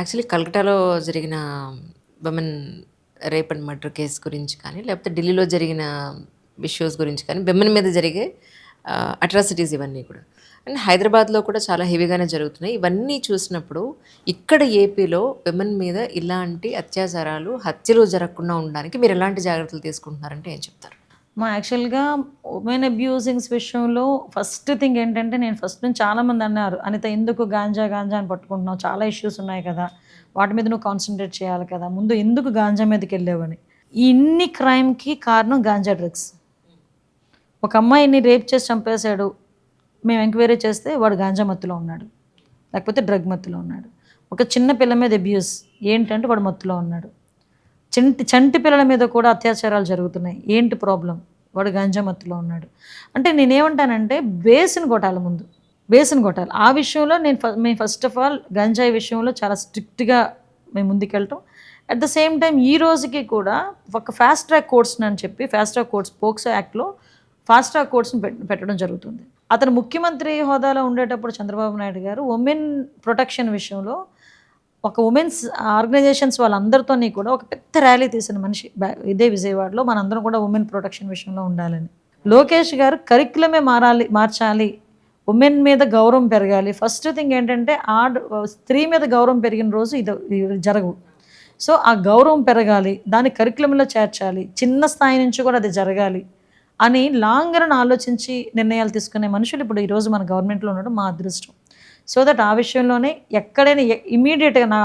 Actually కల్కటాలో జరిగిన women rape and murder case గురించి కానీ లేకపోతే ఢిల్లీలో జరిగిన ఇష్యూస్ గురించి కానీ విమెన్ మీద జరిగే అట్రాసిటీస్ ఇవన్నీ కూడా. అండ్ హైదరాబాద్లో కూడా చాలా హెవీగానే జరుగుతున్నాయి. ఇవన్నీ చూసినప్పుడు ఇక్కడ ఏపీలో విమెన్ మీద ఇలాంటి అత్యాచారాలు హత్యలు జరగకుండా ఉండడానికి మీరు ఎలాంటి జాగ్రత్తలు తీసుకుంటున్నారంటే ఏం చెప్తారు? మా యాక్చువల్గా ఉమెన్ అబ్యూజింగ్స్ విషయంలో ఫస్ట్ థింగ్ ఏంటంటే నేను ఫస్ట్ నుంచి చాలామంది అన్నారు అనిత ఎందుకు గాంజా గాంజా అని పట్టుకుంటున్నావు? చాలా ఇష్యూస్ ఉన్నాయి కదా వాటి మీద నువ్వు కాన్సన్ట్రేట్ చేయాలి కదా ముందు ఎందుకు గాంజా మీదకి వెళ్ళావని ఈ ఇన్ని క్రైమ్కి కారణం గాంజా డ్రగ్స్. ఒక అమ్మాయిని రేప్ చేసి చంపేశాడు మేము ఎంక్వైరీ చేస్తే వాడు గాంజా మత్తులో ఉన్నాడు లేకపోతే డ్రగ్ మత్తులో ఉన్నాడు. ఒక చిన్న పిల్ల మీద అబ్యూస్ ఏంటంటే వాడు మత్తులో ఉన్నాడు. చంటి చంటి పిల్లల మీద కూడా అత్యాచారాలు జరుగుతున్నాయి. ఏంటి ప్రాబ్లం? వాడు గంజా మత్తులో ఉన్నాడు. అంటే నేనేమంటానంటే బేసిన్ కొట్టాలి ముందు బేసిన్ కొట్టాలి ఆ విషయంలో నేను ఫ- మేము ఫస్ట్ ఆఫ్ ఆల్ గంజాయి విషయంలో చాలా స్ట్రిక్ట్గా మేము ముందుకెళ్ళటం అట్ ద సేమ్ టైం ఈ రోజుకి కూడా ఒక ఫాస్ట్ ట్రాక్ కోర్ట్స్ అని చెప్పి ఫాస్ట్ ట్రాక్ కోర్ట్స్ పోక్సో యాక్ట్లో ఫాస్ట్ ట్రాక్ కోర్ట్స్ని పెట్టడం జరుగుతుంది. అతను ముఖ్యమంత్రి హోదాలో ఉండేటప్పుడు చంద్రబాబు నాయుడు గారు ఉమెన్ ప్రొటెక్షన్ విషయంలో ఒక ఉమెన్స్ ఆర్గనైజేషన్స్ వాళ్ళందరితోని కూడా ఒక పెద్ద ర్యాలీ తీసిన మనిషి బ్యా- ఇదే విజయవాడలో. మనందరం కూడా ఉమెన్ ప్రొటెక్షన్ విషయంలో ఉండాలని. లోకేష్ గారు కరిక్యులమే మారాలి మార్చాలి. ఉమెన్ మీద గౌరవం పెరగాలి. ఫస్ట్ థింగ్ ఏంటంటే ఆడ స్త్రీ మీద గౌరవం పెరిగిన రోజు ఇది జరగవు. సో ఆ గౌరవం పెరగాలి. దాన్ని కరిక్యులంలో చేర్చాలి. చిన్న స్థాయి నుంచి కూడా అది జరగాలి అని లాంగ్ రన్ ఆలోచించి నిర్ణయాలు తీసుకునే మనుషులు ఇప్పుడు ఈరోజు మన గవర్నమెంట్లో ఉండడం మా అదృష్టం. సో దట్ ఆ విషయంలోనే ఎక్కడైనా ఇమీడియట్గా నా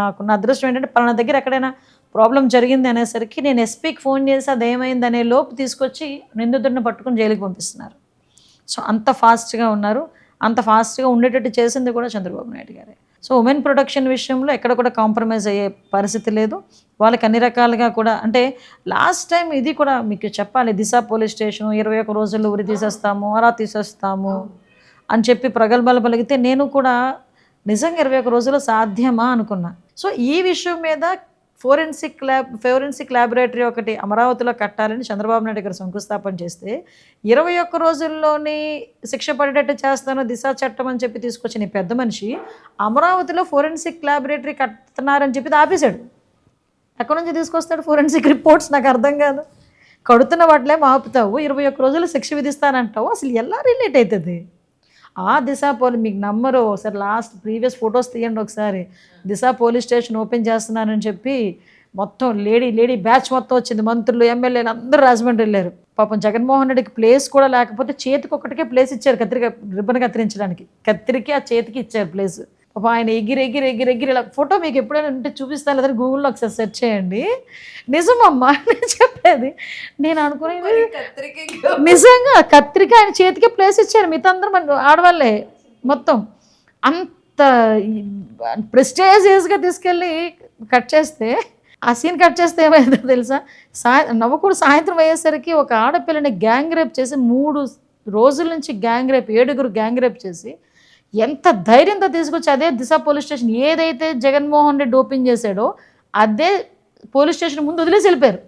నాకు నా అదృష్టం ఏంటంటే పలానా దగ్గర ఎక్కడైనా ప్రాబ్లం జరిగింది అనేసరికి నేను ఎస్పీకి ఫోన్ చేసి అది ఏమైంది అనే లోపు తీసుకొచ్చి నిందితుడిని పట్టుకుని జైలుకి పంపిస్తున్నారు. సో అంత ఫాస్ట్గా ఉన్నారు. అంత ఫాస్ట్గా ఉండేటట్టు చేసింది కూడా చంద్రబాబు నాయుడు గారే. సో ఉమెన్ ప్రొటెక్షన్ విషయంలో ఎక్కడ కూడా కాంప్రమైజ్ అయ్యే పరిస్థితి లేదు. వాళ్ళకి అన్ని రకాలుగా కూడా అంటే లాస్ట్ టైం ఇది కూడా మీకు చెప్పాలి. దిశ పోలీస్ స్టేషన్ ఇరవై ఒక రోజుల్లో ఉరి తీసేస్తాము అలా తీసేస్తాము. అని చెప్పి ప్రగల్భాలు పలికితే నేను కూడా నిజంగా ఇరవై ఒక రోజుల్లో సాధ్యమా అనుకున్నా. సో ఈ విషయం మీద ఫోరెన్సిక్ ల్యాబ్ ఫోరెన్సిక్ ల్యాబొరేటరీ ఒకటి అమరావతిలో కట్టాలని చంద్రబాబు నాయుడు గారు శంకుస్థాపన చేస్తే ఇరవై ఒక్క రోజుల్లోని శిక్ష పడేటట్టు చేస్తాను దిశ చట్టం అని చెప్పి తీసుకొచ్చిన ఈ పెద్ద మనిషి అమరావతిలో ఫోరెన్సిక్ ల్యాబొరేటరీ కడుతున్నారని చెప్పి ఆపేశాడు. ఎక్కడి నుంచి తీసుకొస్తాడు ఫోరెన్సిక్ రిపోర్ట్స్? నాకు అర్థం కాదు. కడుతున్న వాటిలే ఆపుతావు. ఇరవై ఒక్క రోజులు శిక్ష విధిస్తానంటావు. అసలు ఎలా రిలేట్ అవుతుంది? ఆ దిశ పోలీ మీకు నమ్మరు. ఒకసారి లాస్ట్ ప్రీవియస్ ఫొటోస్ తీయండి ఒకసారి. దిశ పోలీస్ స్టేషన్ ఓపెన్ చేస్తున్నానని చెప్పి మొత్తం లేడీ లేడీ బ్యాచ్ మొత్తం వచ్చింది. మంత్రులు ఎమ్మెల్యేలు అందరూ రాజమండ్రి వెళ్ళారు. పాపం జగన్మోహన్ రెడ్డికి ప్లేస్ కూడా లేకపోతే చేతికి ఒకటికే ప్లేస్ ఇచ్చారు కత్తిరిక రిబ్బన్ కత్తిరించడానికి. కత్తిరికి ఆ చేతికి ఇచ్చారు ప్లేస్ పాపం ఆయన ఎగిరి ఎగిరి ఎగిరి ఎగిరి ఇలా ఫోటో మీకు ఎప్పుడైనా ఉంటే చూపిస్తాను లేదంటే గూగుల్లో ఒకసారి సెర్చ్ చేయండి. నిజమమ్మా నేను చెప్పేది. నేను అనుకునేది నిజంగా కత్తిరిక ఆయన చేతికి ప్లేస్ ఇచ్చారు. మిగతా అందరూ ఆడవాళ్ళే మొత్తం. అంత ప్రెస్టేజియస్గా తీసుకెళ్ళి కట్ చేస్తే ఆ సీన్ కట్ చేస్తే ఏమైందో తెలుసా? సాయ నవ్వకూడు సాయంత్రం అయ్యేసరికి ఒక ఆడపిల్లని గ్యాంగ్ రేప్ చేసి మూడు రోజుల నుంచి గ్యాంగ్ రేప్ ఏడుగురు గ్యాంగ్ రేప్ చేసి ఎంత ధైర్యంతో తీసుకొచ్చి అదే దిశ పోలీస్ స్టేషన్ ఏదైతే జగన్మోహన్ రెడ్డి ఓపెన్ చేశాడో అదే పోలీస్ స్టేషన్ ముందు వదిలేసి వెళ్ళిపోయారు.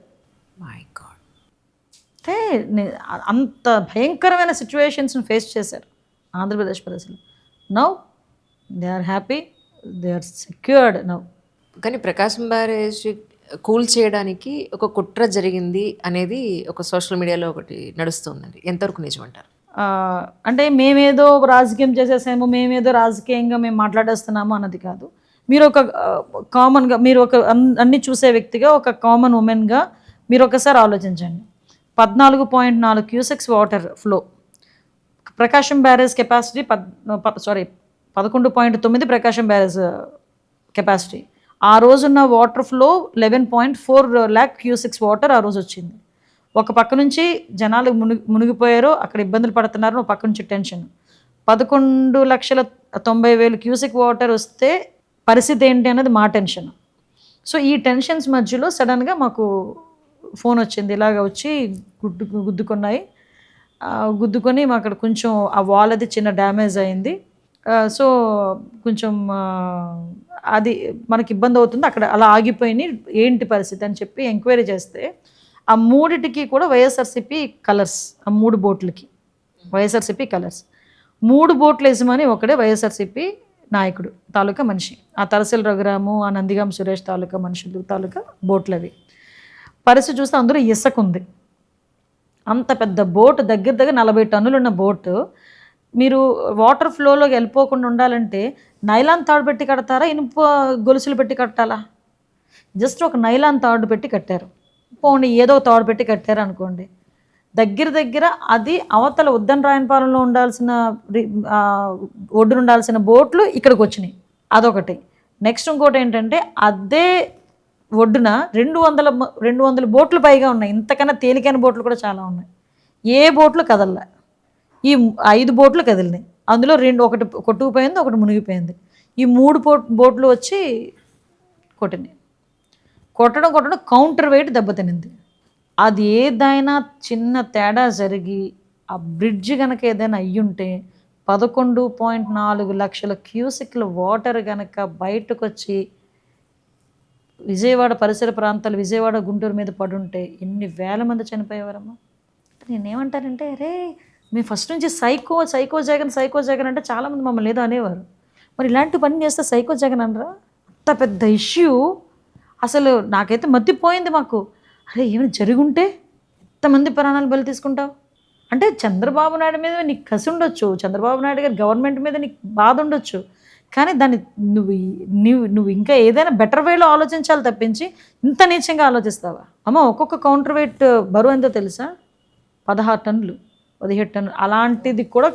మై గాడ్ అంటే నే- అంత భయంకరమైన సిచ్యువేషన్స్ని ఫేస్ చేశారు ఆంధ్రప్రదేశ్ ప్రజలు. Now they are happy they are secured now. కానీ ప్రకాశం బ్యారేజ్ కూల్ చేయడానికి ఒక కుట్ర జరిగింది అనేది ఒక సోషల్ మీడియాలో ఒకటి నడుస్తుందండి ఎంతవరకు నిజమంటారు? అంటే మేమేదో రాజకీయం చేసేసాము మేమేదో రాజకీయంగా మేము మాట్లాడేస్తున్నాము అన్నది కాదు. మీరు ఒక కామన్గా మీరు ఒక అన్- అన్ని చూసే వ్యక్తిగా ఒక కామన్ ఉమెన్గా మీరు ఒకసారి ఆలోచించండి. పద్నాలుగు పాయింట్ నాలుగు cusecs water flow. Prakasam barrage capacity పద్ సారీ పదకొండు పాయింట్ తొమ్మిది ప్రకాశం బ్యారేజ్ కెపాసిటీ. ఆ రోజున్న water flow eleven point four lakh cusecs water ఆ రోజు వచ్చింది. ఒక పక్క నుంచి జనాలు మునిగి మునిగిపోయారు అక్కడ ఇబ్బందులు పడుతున్నారు ఒక పక్క నుంచి టెన్షన్. పదకొండు లక్షల తొంభై వేలు క్యూసిక్ వాటర్ వస్తే పరిస్థితి ఏంటి అనేది మా టెన్షన్. సో ఈ టెన్షన్స్ మధ్యలో సడన్గా మాకు ఫోన్ వచ్చింది. ఇలాగ వచ్చి గుడ్డు గుద్దుకున్నాయి. గుద్దుకొని మా అక్కడ కొంచెం ఆ వాల్ అది చిన్న డ్యామేజ్ అయింది. సో కొంచెం అది మనకి ఇబ్బంది అవుతుంది. అక్కడ అలా ఆగిపోయినాయి. ఏంటి పరిస్థితి అని చెప్పి ఎంక్వైరీ చేస్తే ఆ మూడిటికి కూడా వైఎస్ఆర్సిపి కలర్స్ ఆ మూడు బోట్లకి. వైఎస్ఆర్సిపి కలర్స్ మూడు బోట్ల యజమాని ఒకడే వైఎస్ఆర్సిపి నాయకుడు తాలూకా మనిషి. ఆ తలసిల రఘురాము ఆ నందిగాం సురేష్ తాలూకా మనుషులు తాలూకా బోట్లు అవి పరిస్థితి చూస్తే అందులో ఇసుక ఉంది అంత పెద్ద బోట్ దగ్గర దగ్గర నలభై టన్నులు ఉన్న బోటు. మీరు వాటర్ ఫ్లోలోకి వెళ్ళిపోకుండా ఉండాలంటే నైలాన్ తాడు పెట్టి కడతారా ఇనుప గొలుసులు పెట్టి కట్టాలా? జస్ట్ ఒక నైలాన్ తాడు పెట్టి కట్టారు. పోనీ ఏదో తాడు పెట్టి కట్టారు అనుకోండి దగ్గర దగ్గర అది అవతల ఉద్దన్ రాయనపాలెంలో ఉండాల్సిన ఒడ్డున ఉండాల్సిన బోట్లు ఇక్కడికి వచ్చినాయి అదొకటి. నెక్స్ట్ ఇంకోటి ఏంటంటే అదే ఒడ్డున రెండు వందల రెండు వందల బోట్లు పైగా ఉన్నాయి. ఇంతకన్నా తేలికైన బోట్లు కూడా చాలా ఉన్నాయి. ఏ బోట్లు కదల్ల? ఈ ఐదు బోట్లు కదిలినాయి. అందులో రెండు ఒకటి కొట్టుకుపోయింది ఒకటి మునిగిపోయింది. ఈ మూడు బోట్ బోట్లు వచ్చి కొట్టినాయి. కొట్టడం కొట్టడం కౌంటర్ వెయిట్ దెబ్బతినింది. అది ఏదైనా చిన్న తేడా జరిగి ఆ బ్రిడ్జ్ కనుక ఏదైనా అయ్యుంటే పదకొండు పాయింట్ నాలుగు లక్షల క్యూసిక్ల వాటర్ కనుక బయటకు వచ్చి విజయవాడ పరిసర ప్రాంతాలు విజయవాడ గుంటూరు మీద పడుంటే ఎన్ని వేల మంది చనిపోయేవారమ్మా? నేనేమంటానంటే అరే మేము ఫస్ట్ నుంచి psycho psycho Jagan psycho Jagan అంటే చాలామంది మమ్మల్ని ఏదో అనేవారు. మరి ఇలాంటి పని చేస్తే సైకో జగన్ అనరా? అంత పెద్ద ఇష్యూ అసలు నాకైతే మత్తిపోయింది మాకు. అరే ఏమైనా జరుగుంటే ఎంతమంది ప్రాణాలు బలి తీసుకుంటావు? అంటే చంద్రబాబు నాయుడు మీద నీకు కసి ఉండొచ్చు. చంద్రబాబు నాయుడు గారి గవర్నమెంట్ మీద నీకు బాధ ఉండొచ్చు. కానీ దాన్ని నువ్వు నువ్వు నువ్వు ఇంకా ఏదైనా బెటర్ వేలో ఆలోచించాలి తప్పించి ఇంత నీచంగా ఆలోచిస్తావా? అమ్మ ఒక్కొక్క కౌంటర్ వెయిట్ బరువు ఎంతో తెలుసా? పదహారు టన్నులు పదిహేడు టన్నులు. అలాంటిది కూడా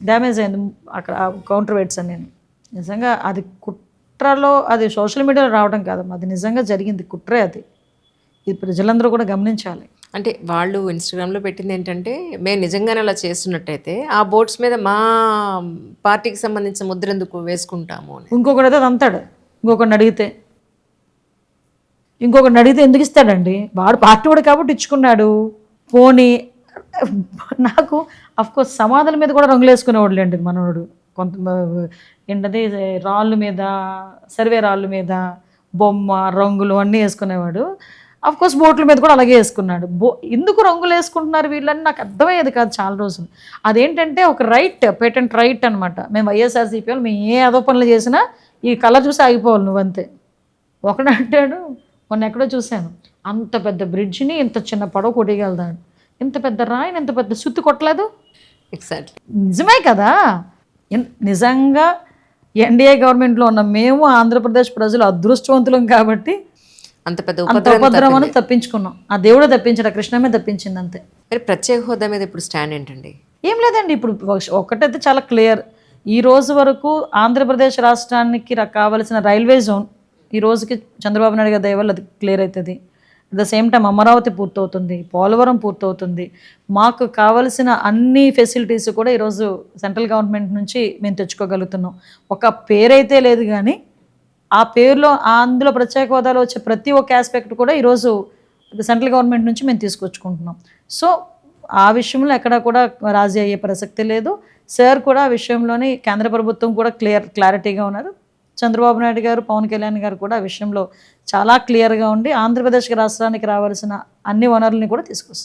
డ్యామేజ్ అయింది అక్కడ కౌంటర్ వెయిట్స్ అని నేను నిజంగా అది కుట్రలో అది సోషల్ మీడియాలో రావడం కాదమ్మా అది నిజంగా జరిగింది కుట్రే అది. ఇది ప్రజలందరూ కూడా గమనించాలి. అంటే వాళ్ళు ఇన్స్టాగ్రామ్లో పెట్టింది ఏంటంటే మేము నిజంగానే అలా చేస్తున్నట్టయితే ఆ బోట్స్ మీద మా పార్టీకి సంబంధించిన ముద్ర ఎందుకు వేసుకుంటాము అని. ఇంకొకటి అయితే తంతాడు ఇంకొకరిని అడిగితే ఇంకొకరిని అడిగితే ఎందుకు ఇస్తాడండి? వాడు పార్టీ వాడు కాబట్టి ఇచ్చుకున్నాడు. పోనీ నాకు కోర్స్ సమాధుల మీద కూడా రంగులు వేసుకునేవాడులేండి మనోడు. కొంత ఏంటది? రాళ్ళు మీద సర్వే రాళ్ళు మీద బొమ్మ రంగులు అన్నీ వేసుకునేవాడు. కోర్స్ బోట్ల మీద కూడా అలాగే వేసుకున్నాడు. బో ఎందుకు రంగులు వేసుకుంటున్నారు వీళ్ళని? నాకు అర్థమయ్యేది కాదు చాలా రోజులు. అదేంటంటే ఒక రైట్ పేటెంట్ రైట్ అనమాట మేము వైఎస్ఆర్సీపీ వాళ్ళు మేము ఏ అదో పనులు చేసినా ఈ కలర్ చూసి ఆగిపోవాలి నువ్వంతే ఒకడు అంటాడు మొన్న ఎక్కడో చూశాను అంత పెద్ద బ్రిడ్జిని ఇంత చిన్న పడవ కొట్టగలుగుతాడు ఇంత పెద్ద రాయిని ఇంత పెద్ద సుత్తి కొట్టలేదు? ఎగ్జాక్ట్లీ నిజమే కదా? నిజంగా ఎన్డీఏ గవర్నమెంట్లో ఉన్న మేము ఆంధ్రప్రదేశ్ ప్రజలు అదృష్టవంతులం కాబట్టి అంత పెద్ద ఉపద్రవం ఉపద్రవాన్ని తప్పించుకున్నాం. ఆ దేవుడే తప్పించాడు ఆ కృష్ణమే తప్పించింది అంతే. మరి ప్రత్యేక హోదా మీద ఇప్పుడు స్టాండ్ ఏంటండి? ఏం లేదండి ఇప్పుడు ఒక- ఒకటైతే చాలా క్లియర్. ఈ రోజు వరకు ఆంధ్రప్రదేశ్ రాష్ట్రానికి కావలసిన రైల్వే జోన్ ఈ రోజుకి చంద్రబాబు నాయుడు గారి దయ వల్ల అది క్లియర్ అవుతుంది. At the same time Amaravati పూర్తవుతుంది పోలవరం పూర్తవుతుంది. మాకు కావలసిన అన్ని ఫెసిలిటీస్ కూడా ఈరోజు సెంట్రల్ గవర్నమెంట్ నుంచి మేము తెచ్చుకోగలుగుతున్నాం. ఒక పేరైతే లేదు కానీ ఆ పేరులో ఆ అందులో ప్రత్యేక హోదాలో వచ్చే ప్రతి ఒక్క ఆస్పెక్ట్ కూడా ఈరోజు సెంట్రల్ గవర్నమెంట్ నుంచి మేము తీసుకొచ్చుకుంటున్నాం. సో ఆ విషయంలో ఎక్కడ కూడా రాజీ అయ్యే ప్రసక్తి లేదు. సార్ కూడా ఆ విషయంలోని కేంద్ర ప్రభుత్వం కూడా క్లియర్ క్లారిటీగా ఉన్నారు. చంద్రబాబు నాయుడు గారు పవన్ కళ్యాణ్ గారు కూడా ఆ విషయంలో చాలా క్లియర్గా ఉండి ఆంధ్రప్రదేశ్ రాష్ట్రానికి రావాల్సిన అన్ని వనరుల్ని కూడా తీసుకొస్తున్నారు.